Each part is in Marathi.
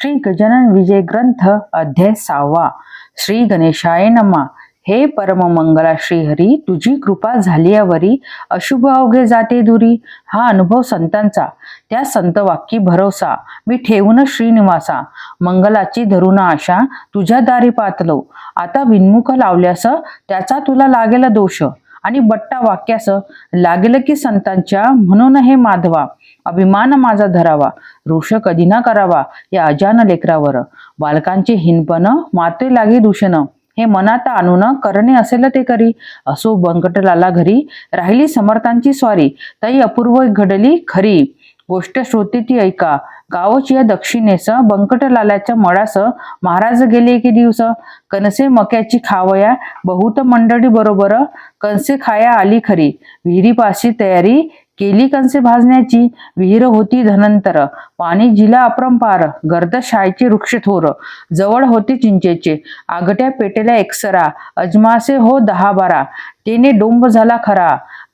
श्री गजानन विजय ग्रंथ अध्याय सहावा. श्री गणेशाय नमा. हे परम मंगला श्रीहरी तुझी कृपा झालियावरी अशुभ अवघे जाते दुरी. हा अनुभव संतांचा. त्या संत वाक्यी भरोसा. मी ठेवून श्रीनिवासा. मंगलाची धरुण आशा तुझ्या दारी पातलो. आता विन्मुख लावल्यास त्याचा तुला लागेल दोष. आणि बट्टा वाक्यास लागेल की संतांच्या म्हणून हे माधवा. अभिमान माझा धरावा ऋष कधी ना करावा या अजान लेकरावर. बालकांचे हिनपण माते लागे दूषण हे मनात आणून करणे असेल ते करी. असो बंकटलाला घरी राहिली समर्थांची स्वारी ताई अपूर्व घडली खरी. गोष्ट श्रोते ती ऐका गावची या दक्षिणेस बंकटलालाच्या मळास महाराज गेले एके दिवस. कनसे मक्याची खावया बहुत मंडळी बरोबर कणसे खाया आली खरी. विहिरीपाशी तयारी केली कंसे भाजण्याची विहीर होती धनंतर. पाणी जिला अपरंपार गर्द शाळेचे वृक्ष थोर जवळ होते चिंचेचे. आगट्या पेटेल्या एकसरा अजमासे हो दहा बारा. तेने डोंब झाला खरा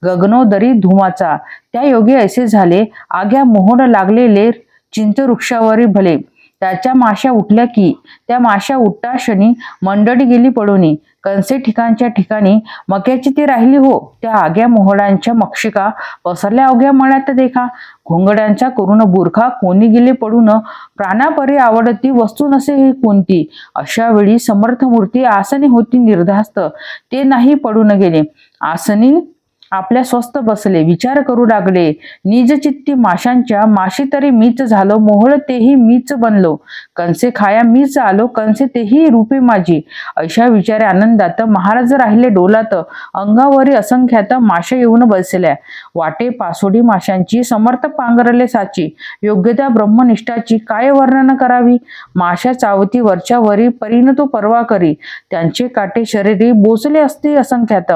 गगनोदरी धुमाचा. त्या योगे ऐसे झाले आग्या मोहन लागलेले चिंच वृक्षावरी भले. त्याच्या माश्या उठल्या की त्या माश्या उठता क्षणी मंडळी गेली पडूनी कंसे ठिकाणच्या ठिकाणी मक्याची ती राहिली हो. त्या आग्या मोहडांच्या मक्षिका पसरल्या अवघ्या मळ्यात देखा. घोंगड्यांचा करून बुरखा कोणी गेले पडून प्राणापरी आवडती वस्तू नसे ही कोणती? अशा वेळी समर्थ मूर्ती आसनी होती निर्धास्त. ते नाही पडून गेले. आसनी आपल्या स्वस्त बसले विचार करू लागले. निजचित्ती माशांच्या माशी तरी मीच झालो मोहळ तेही मीच बनलो. कंसे खाया मीच आलो कंसे तेही रूपे माझी. अशा विचारे आनंदात महाराज राहिले डोलात. अंगावरी असंख्यात माशा येऊन बसल्या. वाटे पासोडी माशांची समर्थ पांघरले साची. योग्यता ब्रह्मनिष्ठाची काय वर्णन करावी? माशा चावती वरच्या वरी परीन तो परवा करी. त्यांचे काटे शरीरी बोचले असते असंख्यात.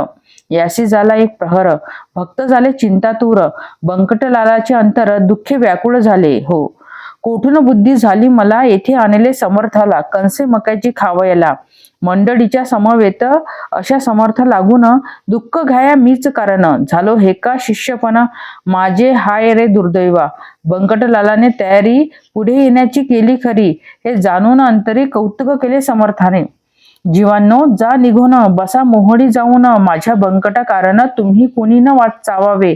यासी झाला एक प्रहर. भक्त झाले चिंतातूर. बंकटलालाचे अंतर दुःख व्याकुळ झाले. हो. कोठून बुद्धी झाली मला? येथे आणले समर्थाला. कंसे मक्याची खावयाला. मंडळीच्या समवेत अशा समर्थ लागून दुःख घ्याया मीच कारण. झालो हे का शिष्यपणा? माझे हाय रे दुर्दैवा. बंकटलालाने तयारी पुढे येण्याची केली खरी. हे जाणून अंतरी कौतुक केले समर्थाने. जीवांनो जा निघून बसा मोहडी जाऊन माझ्या बंकटा कारण तुम्ही कोणी न वाच चावावे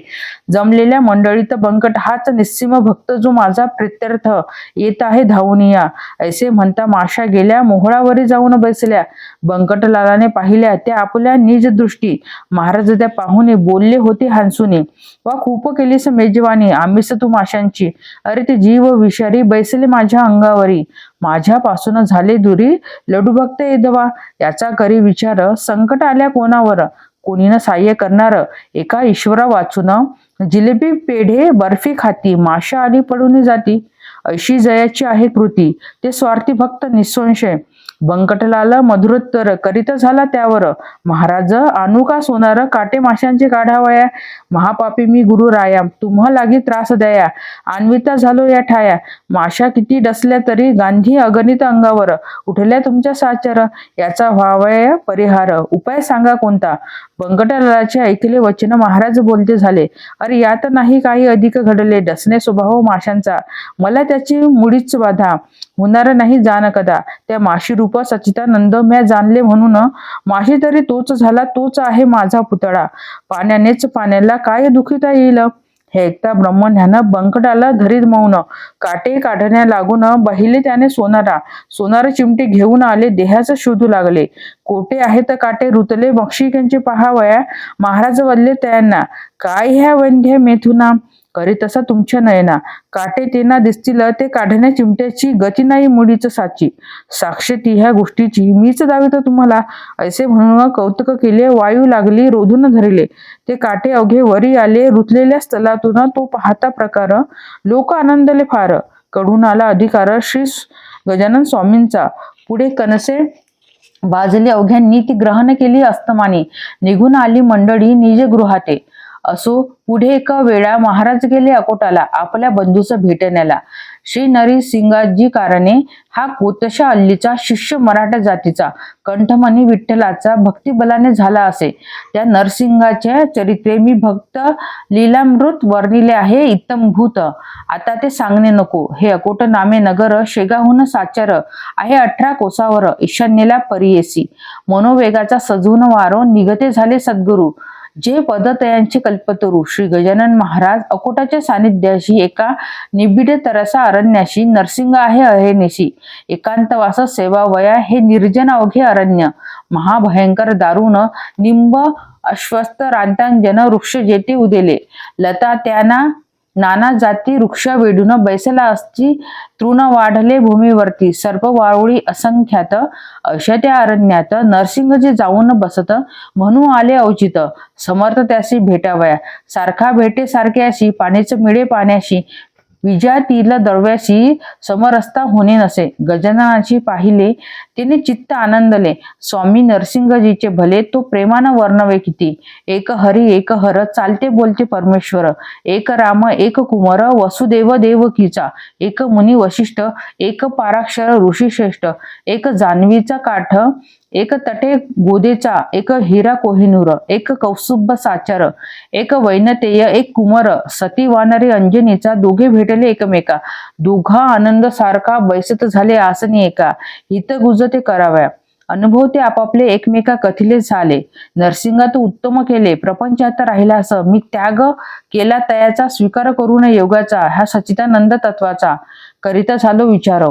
जमलेल्या मंडळीत बंकट हाच निस्सीम भक्त जो माझा प्रित्यर्थ. येत आहे धावून या ऐसे म्हणता माशा गेल्या मोहळावरी जाऊन बसल्या. बंकटलालाने पाहिल्या त्या आपल्या निज दृष्टी. महाराज त्या पाहुणे बोलले होते हंसूने. वा खूप केलीस मेजवानी आम्हीच तू माशांची. अरे ते जीव विषारी बैसले माझ्या अंगावरी. माझ्यापासून झाले दुरी लडू भक्त येदवा याचा करी विचार संकट आल्या कोणावर? कोणीनं साह्य करणार? एका ईश्वरा वाचून जिलेबी पेढे बर्फी खाती माशा आली पडून जाती. अशी जयाची आहे कृती. ते स्वार्थी भक्त निसंशय बंकटलाल मधुरोत्तर करीत झाला त्यावर. महाराज अनुका सोनार काटे माशांचे काढावया महापापी मी गुरु राया तुम्हा लागी त्रास द्या. अन्विता झालो या ठाया. माशा किती डसल्या तरी गांधी अगणित अंगावर. उठल्या तुमच्या साचर याचा व्हावया परिहार. उपाय सांगा कोणता? बंकटलालाचे ऐकले वचन महाराज बोलते झाले. अरे यात नाही काही अधिक घडले. डसणे स्वभाव माशांचा मला त्याची मुळीच बाधा. होणार नाही जाण कदा. त्या माशी रूप सचितानंद म्या जाणले म्हणून माशी तरी तोच झाला तोच आहे माझा पुतळा. पाण्यानेच पाण्याला काय दुखिता येईल? हे ऐकता ब्रह्मण्यानं बंकटाला धरीत मौन. काटे काढण्या लागून बहिले त्याने सोनारा. सोनार चिमटे घेऊन आले देहाच शोधू लागले. कोटे आहेत काटे? रुतले मक्षिकांचे पहावया. महाराज वल्ले त्यांना. काय ह्या वंध्या मेथुना? करी तसा तुमच्या नयना. काटे तेना दिसतील ते काढण्या चिमट्याची गती नाही मुडीच साची. साक्ष ती ह्या गोष्टीची. मीच दावित तुम्हाला. ऐसे म्हणून कौतुक केले वायू लागली रोधून धरले. ते काटे अवघे वरी आले रुतलेल्या स्थलातून तो पाहता प्रकार लोक आनंदले फार. कडून आला अधिकार श्री गजानन स्वामींचा. पुढे कनसे बाजले अवघ्यांनी ती ग्रहण केली अस्तमाने. निघून आली मंडळी निज गृहाते असो पुढे एका वेळा महाराज गेले अकोटाला आपल्या बंधूचा भेटण्याला श्री नरसिंगाजी कारणे हा कोतशा अल्लीचा शिष्य मराठा जातीचा कंठमणी विठ्ठलाचा भक्तिबलाने झाला असे. त्या नरसिंगाच्या चरित्रे मी भक्त लीलामृत वर्णिले आहे इतमभूत आता ते सांगणे नको. हे अकोट नामे नगर शेगाहून साचार आहे अठरा कोसावर. ईशान्येला परियेसी. मनोवेगाचा सजून वारो निघते झाले सद्गुरू. जे पदतयांचे कल्पतरू श्री गजानन महाराज अकोटाच्या सानिध्याशी एका निबिड तरसा अरण्याशी नरसिंग आहे अहेनेशी. एकांतवास सेवा वया हे निर्जन अवघे अरण्य. महाभयंकर दारुण निंब अश्वस्त रांतांजन वृक्ष जेथे उदेले. लता त्यांना नाना जाती वृक्ष वेढून बैसला असती तृण वाढले भूमीवरती. सर्प वाळवळी असंख्यात अशा त्या अरण्यात नरसिंहजी जाऊन बसत म्हणून आले औचित समर्थ त्याशी भेटावया. सारखा भेटे सारख्याशी पाण्याचं मिळे पाण्याशी. विजयातीला दरव्याशी समरसता होणे नसे. गजाननाची पाहिले तिने चित्त आनंदले. स्वामी नरसिंहजीचे भले तो प्रेमानं वर्णवे किती. एक हरी एक हर चालते बोलते परमेश्वर. एक राम एक कुमार वसुदेव देवकीचा. एक मुनी वशिष्ठ एक पाराक्षर ऋषीश्रेष्ठ. एक जान्हवीचा काठ एक तटे गोदेचा एक हिरा कोहिनूर एक कौसुब साचार एक वैनतेय एक कुमार सती वानरी अंजनीचा दोघे भेट भेटले एकमेका. दोघा आनंद सारखा बैसत झाले आसनी एका. हित गुजते कराव्या. अनुभव ते आपापले एकमेका कथिले झाले. नरसिंगा तू उत्तम केले. प्रपंचात राहिला असं. मी त्याग केला तयाचा स्वीकार करून योगाचा. हा सचितानंद तत्वाचा. करिता झालो विचार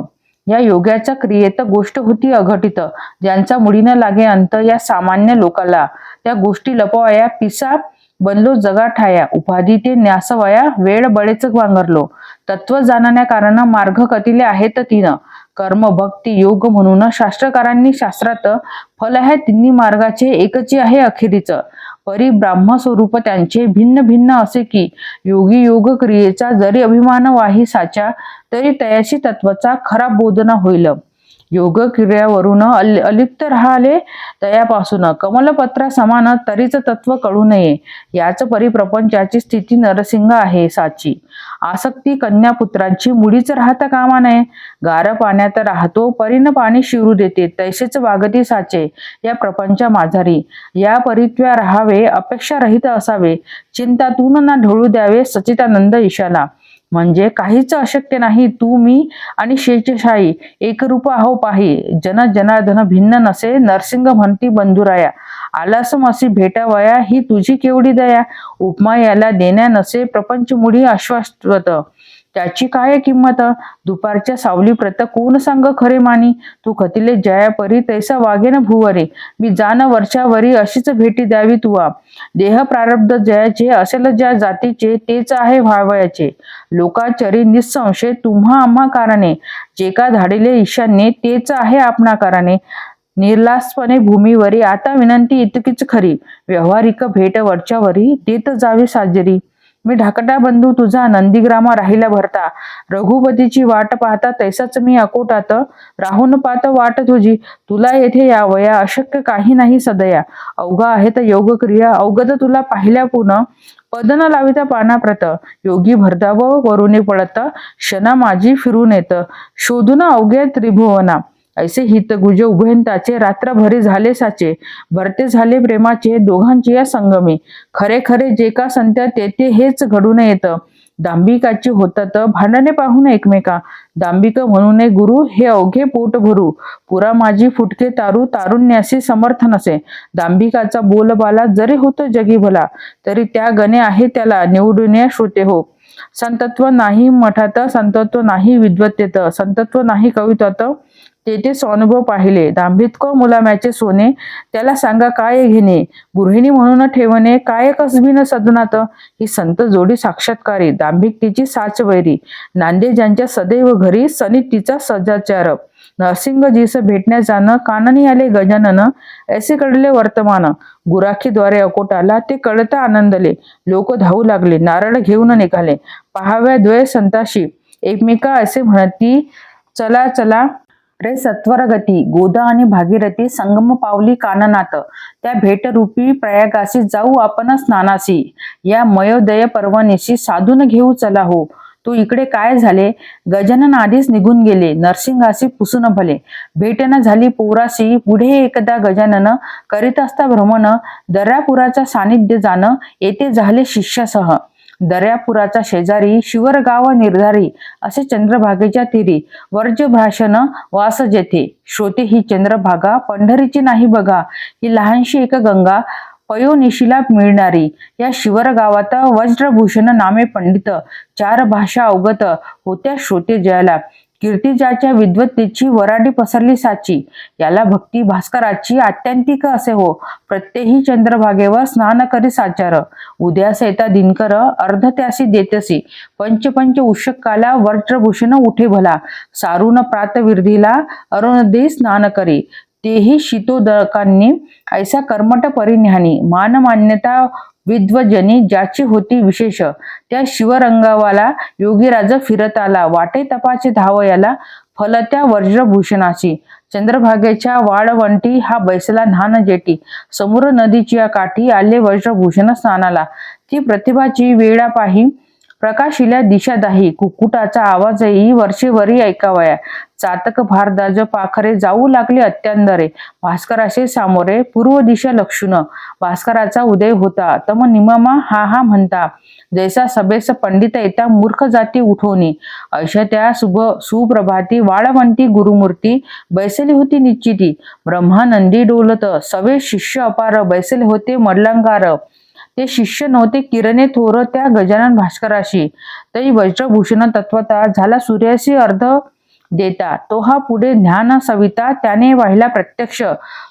या योगाच्या क्रियेत गोष्ट होती अघटित. ज्यांचा मुडीनं लागे अंत या सामान्य लोकाला. त्या गोष्टी लपवाया पिसा बनलो जगा ठाया. उपाधी ते न्यासवया वेळ बळेच वांगरलो. तत्व जाणण्या कारण मार्ग कथिले आहेत तिनं. कर्म भक्ती योग म्हणून शास्त्रकारांनी शास्त्रात फल आहे तिन्ही मार्गाचे एकची आहे अखेरीच. परी ब्राह्म स्वरूप त्यांचे भिन्न भिन्न असे की योगी योग क्रियेचा जरी अभिमान वाही साचा तरी तयाशी तत्वाचा खरा बोधना होईल. योग क्रियावरून अल अलिप्त राहिले तयापासून. कमलपत्रा समान तरीच तत्व कळू नये. याच परिप्रपंचाची स्थिती नरसिंह आहे साची. आसक्ती कन्यापुत्रांची मुडीच राहता कामा नये. गार पाण्यात राहतो परीन पाणी शिरू देते. तैसेच वागती साचे या प्रपंचा माझारी या परित्व्या राहावे अपेक्षा रहित असावे. चिंतातून ना ढोळू द्यावे सचितानंद ईशाला. म्हणजे काहीच अशक्य नाही तू मी आणि शेचशाही एकरूप आहो पाही. जन जनार्दन भिन्न नसे. नरसिंग म्हणती बंधुराया. आलास मासी भेटावया. ही तुझी केवढी दया. उपमा याला देण्या नसे. प्रपंच मुढी अश्वास्वत त्याची काय किंमत? दुपारच्या सावली प्रत कोण सांग खरे मानी? तू खतिले जया परी तैसा वाघेन भुवरे. मी जान वर्षावरी अशीच भेटी द्यावी तुवा. देह प्रारब्ध जयाचे असेल ज्या जातीचे तेच आहे व्हावयाचे. लोकाचरी निसंशय तुम्हा आम्हा कारणे. जे का धाडिले ईशान्ये तेच आहे आपणा कारणे. निर्लासपणे भूमीवरी आता विनंती इतकीच खरी. व्यवहारिक भेट वरच्यावरी देत जावी साजरी. मी ढाकटा बंधू तुझा नंदीग्रामा राहिला भरता. रघुपतीची वाट पाहता तैसाच मी अकोटात राहून पाहत वाट तुझी. तुला येथे यावया अशक्य काही नाही सदया. अवघा आहेत योग क्रिया अवगत तुला पाहिल्या पुन्हा पदन लाविता पानाप्रत. योगी भरदाव वरुणे पडत क्षणा माझी फिरून येत. शोधून अवघ्या त्रिभुवना. ऐसे हितगुजे उभयंताचे रात्रभरी झाले साचे भरते झाले प्रेमाचे दोघांचे या संगमी. खरे खरे जे का संत्या तेथे हेच घडून येतं दांबिकाची होतात भांडणे पाहून एकमेका. दांबिक म्हणून गुरु हे अवघे पोट भरू. पुरा माझी फुटके तारू तारुण्यासी समर्थ नसे. दांबिकाचा बोलबाला जरी होतो जगी भला तरी त्या गणे आहे त्याला निवडून श्रोते हो. संतत्व नाही मठात संतत्व नाही विद्वत्तेत संतत्व नाही कवितात. तेथे स्वानुभव पाहिले. दांभितक मुलाम्याचे सोने त्याला सांगा काय घेणे? गृहिणी म्हणून ठेवणे काय कसबीन सदनात? ही संत जोडी साक्षात्कारी. दांभिकतेची साच वैरी. नांदे ज्यांच्या सदैव घरी सनितीचा सजाचार नरसिंहजीस भेटण्या जाणं काननी आले गजानन ऐसे कडले वर्तमान. गुराखीद्वारे अकोटाला ते कळता आनंदले. लोक धावू लागले नारळ घेऊन निघाले. पहाव्या द्वय संताशी. एकमेका असे म्हणती चला चला रे सत्वरगती गोदा आणि भागीरथी संगम पावली काननाथ. त्या भेटरूपी प्रयागासी जाऊ आपण स्नानासी या मयोदय पर्वणीशी साधून घेऊ चला हो. तू इकडे काय झाले? गजानन आधीच निघून गेले. नरसिंगासी पुसून भले. भेटना झाली पोराशी. पुढे एकदा गजानन करीत असता भ्रमण. दर्यापुराचा सानिध्य जाणं. येथे झाले शिष्यासह. दर्यापुराचा शेजारी शिवरगाव निर्धारी असे चंद्रभागेच्या तीरी. वर्ज भाषण वास जेथे श्रोते ही चंद्रभागा पंढरीची नाही बघा. ही लहानशी एक गंगा पयोनिशीला मिळणारी. या शिवरगावात वज्रभूषण नामे पंडित चार भाषा अवगत होत्या श्रोते जयाला. कीर्तिजाच्या विद्वत्तेची वराडी पसरली साची. याला भक्ती भास्कराची आत्यंतिक असे हो. प्रत्येही चंद्रभागेवर स्नान करी साचार. उद्यास येता दिनकर अर्ध त्यासी देतसी. पंचपंच उषकाला वज्रभूषण उठे भला. सारून प्रातविर्धीला अरुणदे स्नान करी. तेही शीतोदकांनी ऐसा कर्मट परिज्ञानी मानमान्यता विद्वजनी ज्याची होती विशेष त्या शिवरंगावाला योगीराज फिरत आला. वाटे तपाचे धाव याला फलत्या वज्रभूषणाची चंद्रभागेच्या वाळवंटी हा बैसला न्हान जेटी. समोर नदीची या काठी आले वज्रभूषण स्नानाला. ती प्रतिभाची वेळा पाही प्रकाशिल्या दिशा दाही कुकुटाचा आवाजही वर्षेवरी ऐकावया. चातक भारदाज पाखरे जाऊ लागले अत्यांदरे. भास्कराचे सामोरे पूर्व दिशा लक्षुन भास्कराचा उदय होता. तम निममा हा हा म्हणता जैसा सभेस पंडित येता मूर्ख जाती उठवणी अशा त्या सुभ सुप्रभाती वाळवंती गुरुमूर्ती बैसली होती निश्चिती. ब्रह्मानंदी डोलत सवे शिष्य अपार बैसले होते मडलंगार ते शिष्य नव्हते किरणे थोर त्या गजानन भास्कराशी. तरी वज्रभूषण तत्वता झाला सूर्याशी अर्ध देता. तो हा पुढे ज्ञान सविता त्याने वाहिला प्रत्यक्ष.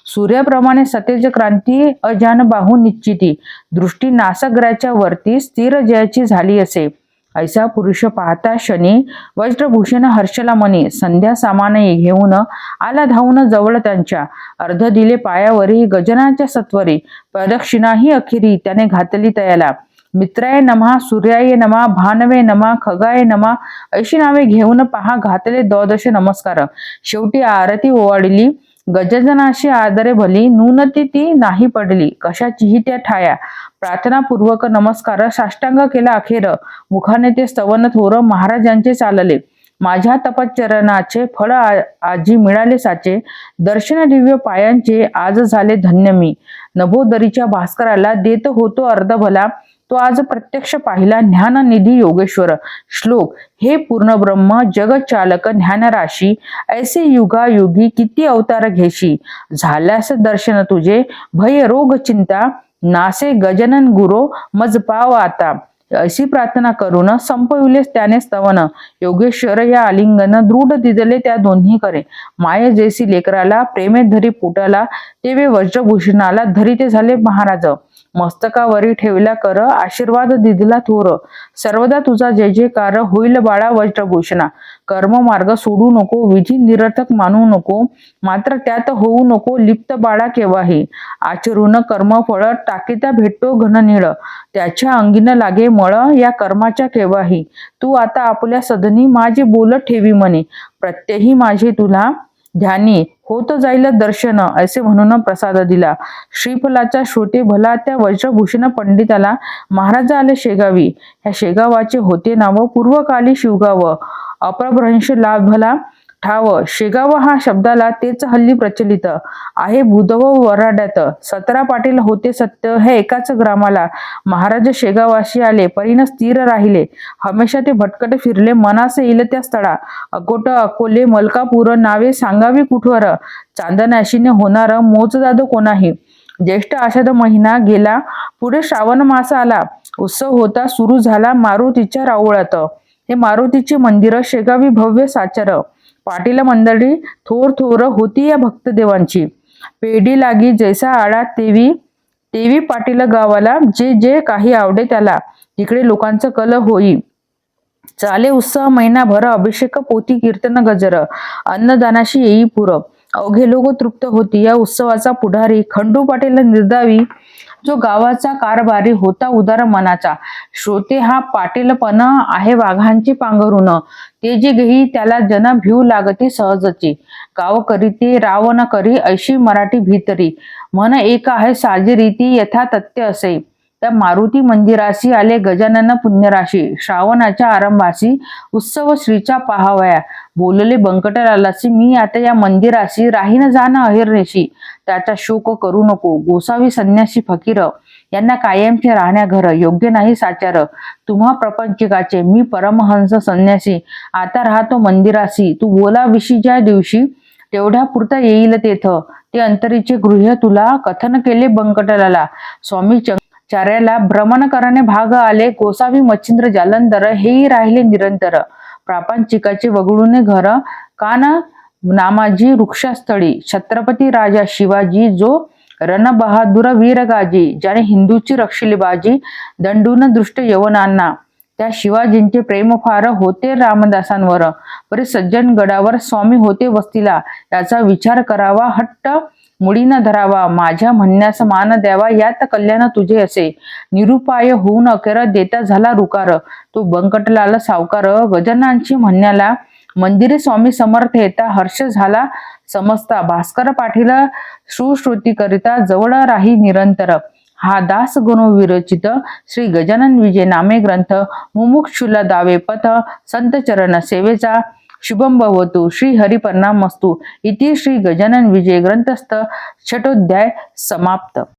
सूर्याप्रमाणे सतेज क्रांती अजान बाहू निश्चिती. दृष्टी नासग्राच्या वरती स्थिर जयाची झाली असे. ऐसा पुरुष पाहता शनी वज्रभूषण हर्षला मनी. संध्या सामान घेऊन आला धावून जवळ त्यांच्या. अर्ध दिले पायावरी गजनाच्या सत्वरी. प्रदक्षिणाही अखेरी त्याने घातली तयाला. मित्राय नमा सूर्याय नमा भानवे नमा खगाय नमा अशी नावे घेऊन पहा घातले द्वादश नमस्कार. शेवटी आरती ओवाडली गजजनाशी आदरे भली नूनती ती नाही पडली. कशाचीही त्या ठाया. प्रार्थनापूर्वक नमस्कार. साष्टांग केला अखेर. मुखाने ते स्तवन थोर महाराजांचे चालले. माझ्या तपश्चरणाचे फळ आ- आजी मिळाले साचे. दर्शन दिव्य पायांचे आज झाले धन्य मी. नभोदरीच्या भास्कराला देत होतो अर्ध भला तो आज प्रत्यक्ष पाहिला ज्ञाननिधी योगेश्वर श्लोक. हे पूर्ण ब्रह्म जगचालक ज्ञानराशी ऐसे युगायुगी किती अवतार घेशी? झाल्यास दर्शन तुझे भय रोग चिंता नासे गजनन गुरो मज पाव आता. अशी प्रार्थना करून संपविले त्याने स्तवन. योगेश्वर या आलिंगन दृढ दिदले त्या दोन्ही करे. माय जैसी लेकराला प्रेमे धरी पोटाला तेवे वज्रभूषणाला धरी ते झाले महाराज. मस्तकावरी ठेवला कर आशीर्वाद दिदला थोर. सर्वदा तुझा जय जयकार होईल बाळा वज्रभूषणा. कर्म मार्ग सोडू नको विधी निरर्थक मानू नको मात्र त्यात होऊ नको लिप्त बाळा केव्हाही. आचरून कर्मफळ टाकीता भेटतो घननीळ. त्याच्या अंगीन लागे मळ या कर्माच्या केव्हाही. तू आता आपल्या सदनी माझे बोल ठेवी म्हणे. प्रत्येही माझे तुला ध्यानी होत जाईल दर्शन असे म्हणून प्रसाद दिला. श्रीफलाचा श्रोते भला त्या वज्रभूषण पंडिताला महाराज आले शेगावी. ह्या शेगावाचे होते नाव पूर्वकाली शिवगाव. अपभ्रंश लाभला ठाव. शेगाव हा शब्दाला तेच हल्ली प्रचलित आहे. बुधव वराड्यात सतरा पाटील होते सत्य हे एकाच ग्रामाला. महाराज शेगावाशी आले परीन स्थिर राहिले. हमेशा ते भटकट फिरले मनास येईल त्या स्थळा. अकोट अकोले मलकापूर नावे सांगावी कुठवर? चांदनाशीने होणार मोज जादो कोणाही? ज्येष्ठ आषाढ महिना गेला पुढे श्रावण मास आला. उत्सव होता सुरू झाला मारुतीच्या रावळात. हे मारुतीचे मंदिर शेगावी भव्य साचर. पाटील मंडळी थोर थोर होती या भक्तदेवांची. पेढी लागी जैसा आळा तेवी तेवी पाटील गावाला जे जे काही आवडे त्याला. तिकडे लोकांचं कल होई. चाले उत्सव महिनाभर अभिषेक पोती कीर्तन गजर अन्नदानाशी येई पुर. अवघे लोक तृप्त होती या उत्सवाचा पुढारी. खंडू पाटील निर्दावी जो गावाचा कारभारी होता उदार मनाचा. श्रोते हा पाटीलपण आहे वाघांची पांघरून ते जे घेई त्याला जन भिऊ लागते सहजची. गाव करीते रावण करी ऐशी मराठी भीतरी. मन एक आहे साजी रीती यथा तथ्य असे. त्या मारुती मंदिराशी आले गजानन पुण्यराशी. श्रावणाच्या आरंभाशी उत्सव श्रीचा पाहावया. बोलले बंकटलालासी मी आता या मंदिराशी राहीन जाणं अहिर्नेशी. त्याचा शोक करू नको. गोसावी संन्यासी फकीर यांना कायमचे राहण्या घर योग्य नाही साचार. तुम्हा प्रपंचिकाचे मी परमहंस संन्यासी. आता राहतो मंदिराशी. तू बोला विशीच्या दिवशी तेवढ्या पुरता येईल तेथ. ते अंतरीचे गृह तुला कथन केले बंकटलाला. स्वामी च- चार्याला भ्रमण करणे भाग आले. गोसावी मच्छिंद्र जालंधर हेही राहिले निरंतर. प्रापंचिकाचे वगळून घर कान नामाजी वृक्षस्थळी. छत्रपती राजा शिवाजी जो रणबहादूर वीरगाजी ज्याने हिंदूची रक्षिली बाजी दंडून दृष्ट यवनांना त्या शिवाजींचे प्रेम फार होते रामदासांवर. परी सज्जन गडावर स्वामी होते वस्तीला. याचा विचार करावा हट्ट मुडीन धरावा माझ्या म्हणण्यास मान द्यावा यात कल्याण तुझे असे. निरुपाय होऊन अखेर देता झाला रुकार. तू बंकटलाल सावकार. गजनांची म्हणण्याला मंदिरे स्वामी समर्थ येता हर्ष झाला समजता. भास्कर पाटील सुश्रुती करिता जवळ राही निरंतर. हा दास गुण विरचित श्री गजानन विजय नामे ग्रंथ. मुमुक्षुला दावे पथ. संत चरण सेवेचा शुभम भवतु श्री हरिपरिणामस्तु इति श्री गजानन विजय ग्रंथस्थ छठोध्याय समाप्त